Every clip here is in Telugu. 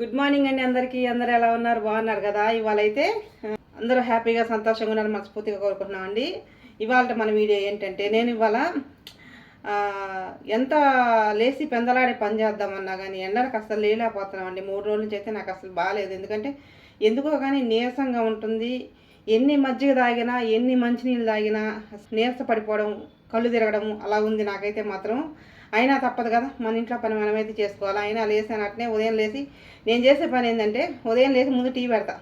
గుడ్ మార్నింగ్ అండి అందరికీ. అందరూ ఎలా ఉన్నారు? బాగున్నారు కదా? ఇవాళ అయితే అందరూ హ్యాపీగా సంతోషంగా ఉన్నారు మనస్ఫూర్తిగా కోరుకుంటున్నామండి. ఇవాళ మన వీడియో ఏంటంటే నేను ఇవాళ ఎంత లేచి పెందలాడి పని చేద్దామన్నా కానీ ఎండలకు అసలు లేలేకపోతున్నామండి. మూడు రోజుల నుంచి అయితే నాకు అసలు బాగాలేదు ఎందుకంటే ఎందుకో కానీ నీరసంగా ఉంటుంది. ఎన్ని మజ్జిగ తాగినా ఎన్ని మంచినీళ్ళు తాగినా నీరస పడిపోవడం కళ్ళు తిరగడం అలా ఉంది నాకైతే మాత్రం. అయినా తప్పదు కదా మన ఇంట్లో పని మనమైతే చేసుకోవాలి. అయినా లేసాను ఉదయం లేచి నేను చేసే పని ఏంటంటే ఉదయం లేచి ముందు టీ పెడతా.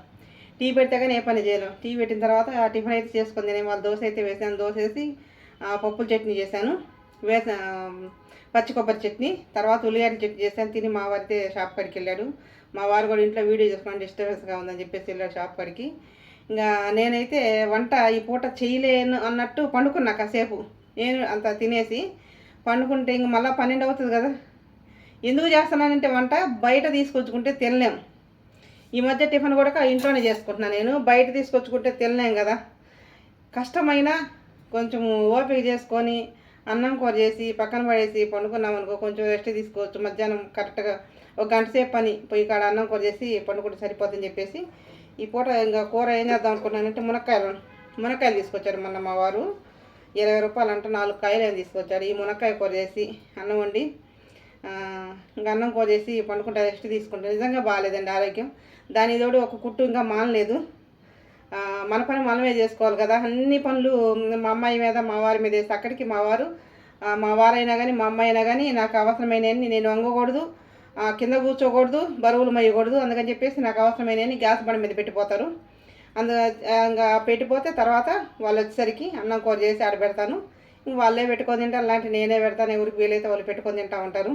టీ పెడితే కానీ ఏ పని చేయను టీ పెట్టిన తర్వాత ఆ టిఫిన్ అయితే చేసుకుంది నేను వాళ్ళ దోశ అయితే వేసాను. దోశ వేసి పప్పుల చట్నీ చేశాను. వేసా పచ్చి కొబ్బరి చట్నీ. తర్వాత ఉల్లిగడ్డ చట్నీ చేశాను. తిని మా వారితే షాప్ కాడికి వెళ్ళాడు. మా వారు కూడా ఇంట్లో వీడియో చేసుకోవడం డిస్టర్బెన్స్గా ఉందని చెప్పేసి వెళ్ళాడు షాప్ కాడికి. ఇంకా నేనైతే వంట ఈ పూట చేయలేను అన్నట్టు పండుకున్నా కాసేపు. నేను అంత తినేసి పండుకుంటే ఇంక మళ్ళీ పన్నెండు అవుతుంది కదా. ఎందుకు చేస్తున్నానంటే వంట బయట తీసుకొచ్చుకుంటే తినలేం. ఈ మధ్య టిఫిన్ కూడా ఇంట్లోనే చేసుకుంటున్నాను నేను. బయట తీసుకొచ్చుకుంటే తినలేం కదా. కష్టమైన కొంచెం ఓపిక చేసుకొని అన్నం కూర చేసి పక్కన పడేసి పండుకున్నాం అనుకో కొంచెం రెస్ట్ తీసుకోవచ్చు. మధ్యాహ్నం కరెక్ట్గా ఒక గంట సేపు పని పొయ్యి కాడ అన్నం కూర చేసి పండుకుంటే సరిపోతుందని చెప్పేసి ఈ పూట ఇంకా కూర ఏం చేద్దాం అనుకున్నానంటే మునక్కాయలు మునక్కాయలు తీసుకొచ్చారు మొన్న మా వారు. ఇరవై రూపాయలు అంటే నాలుగు కాయలు ఏం తీసుకొచ్చారు. ఈ మునక్కాయ కూర చేసి అన్నం వండి ఇంకా అన్నం కూర చేసి పండుకుంటే రెస్ట్ తీసుకుంటే నిజంగా బాగాలేదండి ఆరోగ్యం. దాని తోడు ఒక కుట్టు ఇంకా మానలేదు. మన పని మనమే చేసుకోవాలి కదా. అన్ని పనులు మా అమ్మాయి మీద మా వారి మీద వేసి అక్కడికి మా వారు మా వారైనా కానీ మా అమ్మాయి అయినా కానీ నాకు అవసరమైనవి నేను వంగకూడదు కింద కూర్చోకూడదు బరువులు మయ్యకూడదు అందుకని చెప్పేసి నాకు అవసరమైనవి గ్యాస్ బండ మీద పెట్టిపోతారు. అందు ఇంకా పెట్టిపోతే తర్వాత వాళ్ళు వచ్చేసరికి అన్నం కూర చేసి ఆడ పెడతాను. ఇంక వాళ్ళే పెట్టుకొని తింటారు అలాంటి నేనే పెడతాను ఎవరికి వీలైతే వాళ్ళు పెట్టుకొని తింటా ఉంటారు.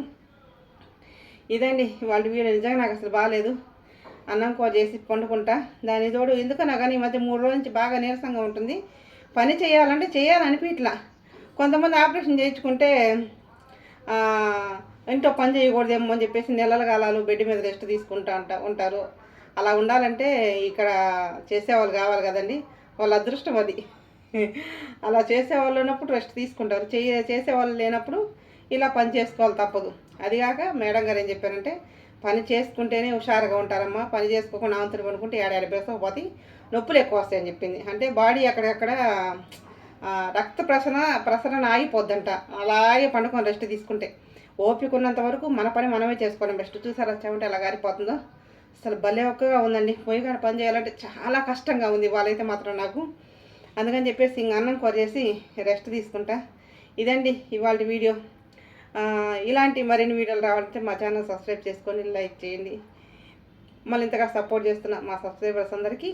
ఇదండి వాళ్ళ వీడియో నిజంగా నాకు అసలు బాగాలేదు అన్నం కూర చేసి పండుకుంటా. దాని తోడు ఎందుకన్నా కానీ ఈ మధ్య మూడు రోజుల నుంచి బాగా నీరసంగా ఉంటుంది. పని చేయాలంటే చేయాలనిపించట్లా కొంతమంది ఆపరేషన్ చేయించుకుంటే ఇంట్లో పని చేయకూడదేమో అని చెప్పేసి నెలల కాలాలు బెడ్ మీద రెస్ట్ తీసుకుంటా అంట ఉంటారు. అలా ఉండాలంటే ఇక్కడ చేసేవాళ్ళు కావాలి కదండి. వాళ్ళ అదృష్టం అది. అలా చేసేవాళ్ళు ఉన్నప్పుడు రెస్ట్ తీసుకుంటారు. చేసే చేసేవాళ్ళు లేనప్పుడు ఇలా పని చేసుకోవాలి తప్పదు. అది కాక మేడం గారు ఏం చెప్పారంటే పని చేసుకుంటేనే హుషారుగా ఉంటారమ్మా. పని చేసుకోకుండా ఆంతరు పనుకుంటే ఏడాది బేసకపోతే నొప్పులు ఎక్కువ వస్తాయని చెప్పింది. అంటే బాడీ అక్కడక్కడ రక్త ప్రసరణ ప్రసరణ ఆగిపోద్దంట. అలాగే పండుకొని రెస్ట్ తీసుకుంటే. ఓపిక ఉన్నంత వరకు మన పని మనమే చేసుకోవడం బెస్ట్ చూసారా? చెమంటే ఎలా గారిపోతుందో. అసలు భలే ఒక్కగా ఉందండి. పొయ్యి కాడ పని చేయాలంటే చాలా కష్టంగా ఉంది వాళ్ళైతే మాత్రం నాకు. అందుకని చెప్పేసి ఇంక అన్నం కూర చేసి రెస్ట్ తీసుకుంటా. ఇదండి ఇవాళ వీడియో. ఇలాంటి మరిన్ని వీడియోలు రావాలంటే మా ఛానల్ సబ్స్క్రైబ్ చేసుకొని లైక్ చేయండి. మళ్ళీ ఇంతగా సపోర్ట్ చేస్తున్న మా సబ్స్క్రైబర్స్ అందరికీ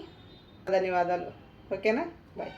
ధన్యవాదాలు. ఓకేనా? బాయ్.